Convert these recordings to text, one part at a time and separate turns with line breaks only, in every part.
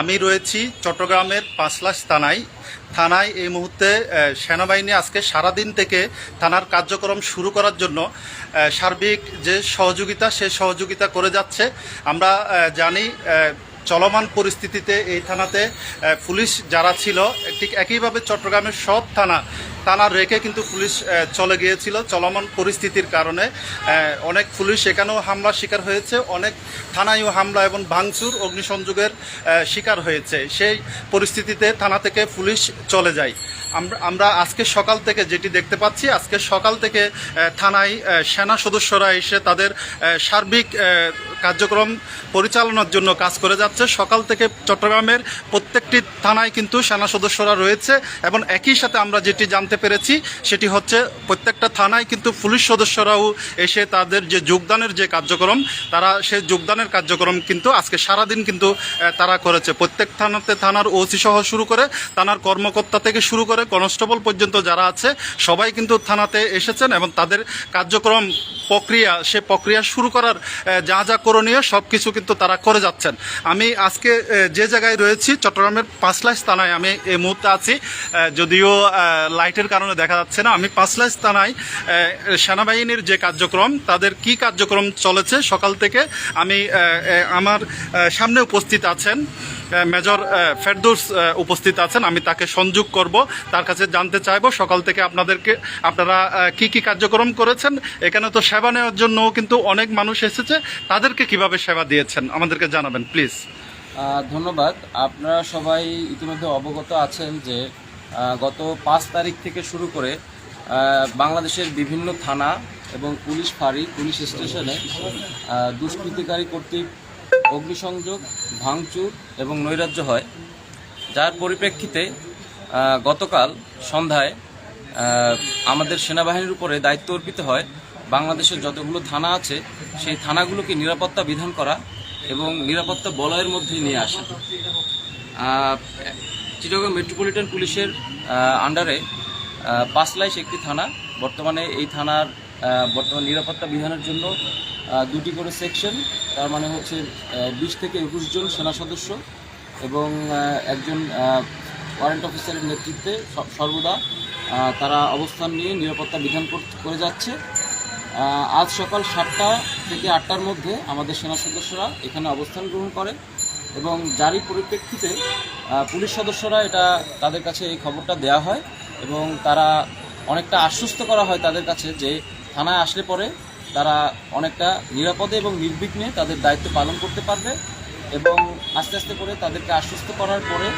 আমি রয়েছি চট্টগ্রামের পাঁচলাশ থানায়। থানায় এই মুহূর্তে সেনাবাহিনী আজকে সারাদিন থেকে থানার কার্যক্রম শুরু করার জন্য সার্বিক যে সহযোগিতা, সে সহযোগিতা করে যাচ্ছে। আমরা জানি চলমান পরিস্থিতিতে এই থানাতে পুলিশ যারা ছিল, ঠিক একইভাবে চট্টগ্রামের সব থানা থানা রেখে কিন্তু পুলিশ চলে গিয়েছিল চলমান পরিস্থিতির কারণে। অনেক পুলিশ এখানেও হামলার শিকার হয়েছে, অনেক থানায়ও হামলা এবং ভাঙচুর, অগ্নিসংযোগের শিকার হয়েছে। সেই পরিস্থিতিতে থানা থেকে পুলিশ চলে যায়। আমরা আজকে সকাল থেকে যেটি দেখতে পাচ্ছি, আজকে সকাল থেকে থানায় সেনা সদস্যরা এসে তাদের সার্বিক কার্যক্রম পরিচালনার জন্য কাজ করে যাচ্ছে। সকাল থেকে চট্টগ্রামের প্রত্যেকটি থানায় কিন্তু সেনা সদস্যরা রয়েছে এবং একই সাথে আমরা যেটি জানতে পেরেছি, সেটি হচ্ছে প্রত্যেকটা থানায় কিন্তু পুলিশ সদস্যরাও এসে তাদের যে যোগদানের যে কার্যক্রম, তারা সেই যোগদানের কার্যক্রম কিন্তু আজকে সারাদিন কিন্তু তারা করেছে। প্রত্যেক থানাতে থানার ওসি সহ শুরু করে থানার কর্মকর্তা থেকে শুরু করে কনস্টেবল পর্যন্ত যারা আছে, সবাই কিন্তু থানাতে এসেছেন এবং তাদের কার্যক্রম প্রক্রিয়া, সে প্রক্রিয়া শুরু করার যা যা করণীয় সব কিছু কিন্তু তারা করে যাচ্ছেন। আমি আজকে যে জায়গায় রয়েছি, চট্টগ্রামের পাঁচলাইশ থানায় আমি এই মুহূর্তে আছি। যদিও লাইটের কারণে দেখা যাচ্ছে না, আমি পাঁচলাইশ থানায় সেনাবাহিনীর যে কার্যক্রম, তাদের কি কার্যক্রম চলেছে সকাল থেকে আমি আমার সামনে উপস্থিত আছেন। মেজর ফেরদৌস উপস্থিত আছেন। আমি তাকে সংযোগ করব। তার কাছে জানতে চাইব। সকাল থেকে আপনাদেরকে, আপনারা কি কি কার্যক্রম করেছেন? এখানে তো সেবা নেওয়ার জন্য কিন্তু অনেক মানুষ এসেছে। তাদেরকে কীভাবে সেবা দিয়েছেন? আমাদেরকে জানাবেন, প্লিজ।
ধন্যবাদ। আপনারা সবাই ইতিমধ্যে অবগত আছেন যে গত পাঁচ তারিখ থেকে শুরু করে বাংলাদেশের বিভিন্ন থানা এবং পুলিশ ফাঁড়ি, পুলিশ স্টেশনে দুষ্কৃতিকারী কর্তৃক অগ্নিসংযোগ, ভাঙচুর এবং নৈরাজ্য হয়। যার পরিপ্রেক্ষিতে গতকাল সন্ধ্যায় আমাদের সেনাবাহিনীর উপরে দায়িত্ব অর্পিত হয় বাংলাদেশের যতগুলো থানা আছে, সেই থানাগুলোকে নিরাপত্তা বিধান করা এবং নিরাপত্তা বলয়ের মধ্যে নিয়ে আসা। চিটাগং মেট্রোপলিটন পুলিশের আন্ডারে পাঁচলাইশ একটি থানা। বর্তমানে এই থানার বর্তমান নিরাপত্তা বিধানের জন্য দুটি করে সেকশন, তার মানে হচ্ছে বিশ থেকে একুশ জন সেনা সদস্য এবং একজন ওয়ারেন্ট অফিসারের নেতৃত্বে সর্বদা তারা অবস্থান নিয়ে নিরাপত্তা বিধান কর- যাচ্ছে। আজ সকাল সাতটা থেকে আটটার মধ্যে আমাদের সেনা সদস্যরা এখানে অবস্থান গ্রহণ করে এবং জারি পরিপ্রেক্ষিতে পুলিশ সদস্যরা এটা তাদের কাছে এই খবরটা দেওয়া হয় এবং তারা অনেকটা আশ্বস্ত করা হয় তাদের কাছে যে থানায় আসলে পরে তারা অনেকটা নিরাপদে এবং নির্বিঘ্নে তাদের দায়িত্ব পালন করতে পারবে এবং আস্তে আস্তে করে তাদেরকে আশ্বস্ত করার পরে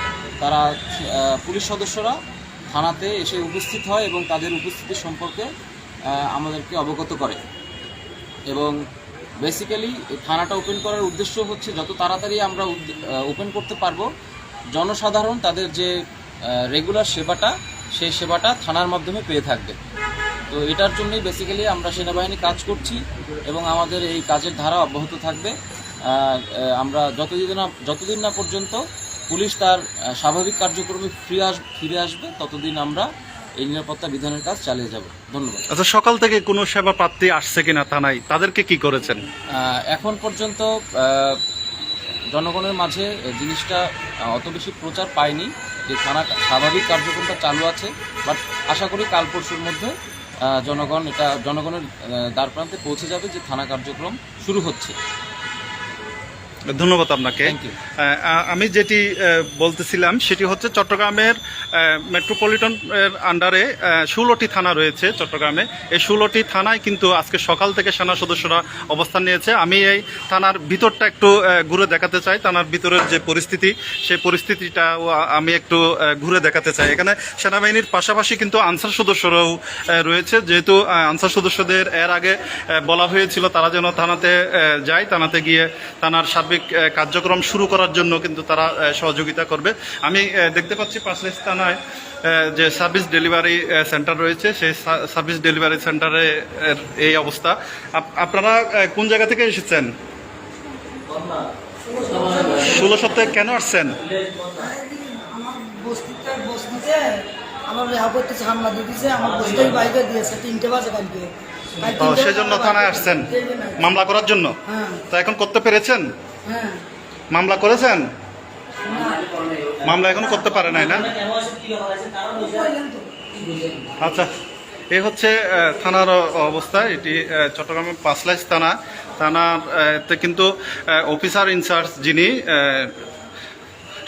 তারা পুলিশ সদস্যরা থানাতে এসে উপস্থিত হয় এবং তাদের উপস্থিতি সম্পর্কে আমাদেরকে অবগত করে। এবং বেসিক্যালি থানাটা ওপেন করার উদ্দেশ্য হচ্ছে যত তাড়াতাড়ি আমরা ওপেন করতে পারব, জনসাধারণ তাদের যে রেগুলার সেবাটা সেই সেবাটা থানার মাধ্যমে পেয়ে থাকবে। তো এটার জন্যই বেসিক্যালি আমরা সেনাবাহিনী কাজ করছি এবং আমাদের এই কাজের ধারা অব্যাহত থাকবে। আমরা যতদিন না যতদিন না পর্যন্ত পুলিশ তার স্বাভাবিক কার্যক্রমে ফিরে আস ফিরে আসবে ততদিন আমরা এই নিরাপত্তা বিধানের কাজ চালিয়ে যাব। ধন্যবাদ।
আচ্ছা সকাল থেকে কোনো সেবা প্রাপ্তি আসছে কিনা থানায়? তাদেরকে কি করেছেন?
এখন পর্যন্ত জনগণের মাঝে জিনিসটা অত বেশি প্রচার পায়নি। যে থানা স্বাভাবিক কার্যক্রমটা চালু আছে বাট আশা করি কাল পরশুর মধ্যে জনগণ এটা, জনগণের দ্বার প্রান্তে পৌঁছে যাবে যে থানা কার্যক্রম শুরু হচ্ছে।
ধন্যবাদ আপনাকে। আমি যেটি বলতেছিলাম সেটি হচ্ছে চট্টগ্রামের মেট্রোপলিটন এর আন্ডারে ষোলোটি থানা রয়েছে চট্টগ্রামে। এই ষোলোটি থানায় কিন্তু আজকে সকাল থেকে সেনা সদস্যরা অবস্থান নিয়েছে। আমি এই থানার ভিতরটা একটু ঘুরে দেখাতে চাই। থানার ভিতরের যে পরিস্থিতি সেই পরিস্থিতিটা আমি একটু ঘুরে দেখাতে চাই। এখানে সেনাবাহিনীর পাশাপাশি কিন্তু আনসার সদস্যরাও রয়েছে। যেহেতু আনসার সদস্যদের এর আগে বলা হয়েছিল তারা যেন থানাতে যায়। থানাতে গিয়ে থানার সার্বিক আহ, কার্যক্রম শুরু করার জন্য কিন্তু তারা সহযোগিতা করবে। আমি দেখতে পাচ্ছি পাঁচলাইশ থানায় যে সার্ভিস ডেলিভারি সেন্টার রয়েছে। সেই সার্ভিস ডেলিভারি সেন্টারে এই অবস্থা। আপনারা কোন জায়গা থেকে এসেছেন? ষোলো সপ্তাহে কেন আসছেন?
আমার বস্তিতে বস্তিতে রেহা করতেছে হামলা দিয়ে আমার বস্তির বাইকে দিয়েছে তিনটে বাজে কালকে। কাল
ও
তিনটে
সেজন্য থানায় আসছেন। মামলা করার জন্য?
হ্যাঁ।
তা এখন করতে পেরেছেন? মামলা করেছেন? মামলা এখনও করতে পারে নাই না? আচ্ছা এই হচ্ছে থানার অবস্থা। এটি চট্টগ্রামের পাঁচলাইশ থানা। থানার কিন্তু অফিসার ইনচার্জ যিনি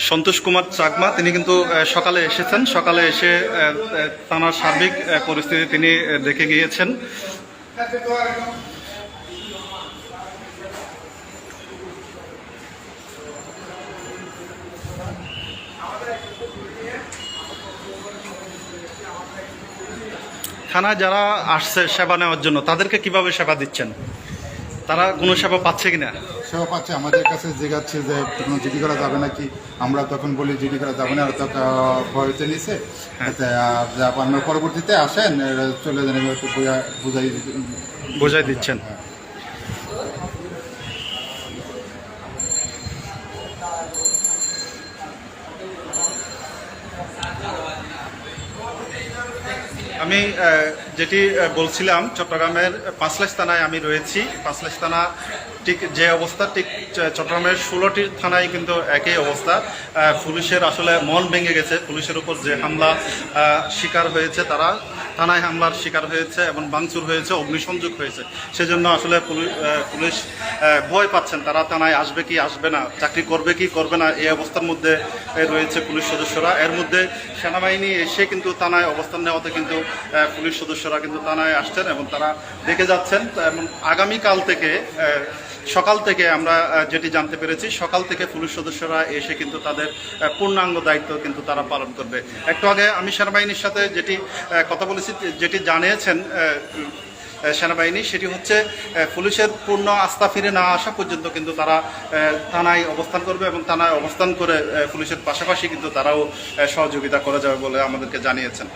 সন্তোষ কুমার চাকমা, তিনি কিন্তু সকালে এসেছেন। সকালে এসে থানার সার্বিক পরিস্থিতি তিনি দেখে গিয়েছেন। থানায় যারা আসছে সেবা নেওয়ার জন্য তাদেরকে কীভাবে সেবা দিচ্ছেন? তারা কোনো সেবা পাচ্ছে কিনা?
সেবা পাচ্ছে। আমাদের কাছে জিজ্ঞাচ্ছে যে কোনো জিডি করা যাবে নাকি? আমরা তখন বলি জিডি করা যাবে না তো ভয়তে নিছে। এতে, আর আপনার পরবর্তীতে আসেন চলে যান বুঝাই
বোঝাই দিচ্ছেন। আমি যেটি বলছিলাম, চট্টগ্রামের পাঁচলাশ থানায় আমি রয়েছি। পাঁচলাশ থানা ঠিক যে অবস্থা, ঠিক চট্টগ্রামের ষোলোটি থানায় কিন্তু একই অবস্থা। পুলিশের আসলে মন ভেঙে গেছে। পুলিশের উপর যে হামলা শিকার হয়েছে তারা। থানায় হামলার শিকার হয়েছে এবং বাংচুর হয়েছে, অগ্নিসংযোগ হয়েছে। সেজন্য আসলে পুলি- পুলিশ ভয় পাচ্ছেন। তারা থানায় আসবে কি আসবে না, চাকরি করবে কি করবে না, এই অবস্থার মধ্যে রয়েছে পুলিশ সদস্যরা। এর মধ্যে সেনাবাহিনী এসে কিন্তু থানায় অবস্থান নেওয়াতে কিন্তু পুলিশ সদস্যরা কিন্তু থানায় আসছেন এবং তারা দেখে যাচ্ছেন। এবং আগামীকাল থেকে সকাল থেকে আমরা যেটি জানতে পেরেছি, সকাল থেকে পুলিশ সদস্যরা এসে কিন্তু তাদের পূর্ণাঙ্গ দায়িত্ব কিন্তু তারা পালন করবে। একটু আগে আমি সেনাবাহিনীর সাথে যেটি কথা বলেছি, যেটি জানিয়েছেন সেনাবাহিনী, সেটি হচ্ছে পুলিশের পূর্ণ আস্থা ফিরে না আসা পর্যন্ত কিন্তু তারা থানায় অবস্থান করবে এবং থানায় অবস্থান করে পুলিশের পাশাপাশি কিন্তু তারাও সহযোগিতা করা যাবে বলে আমাদেরকে জানিয়েছেন।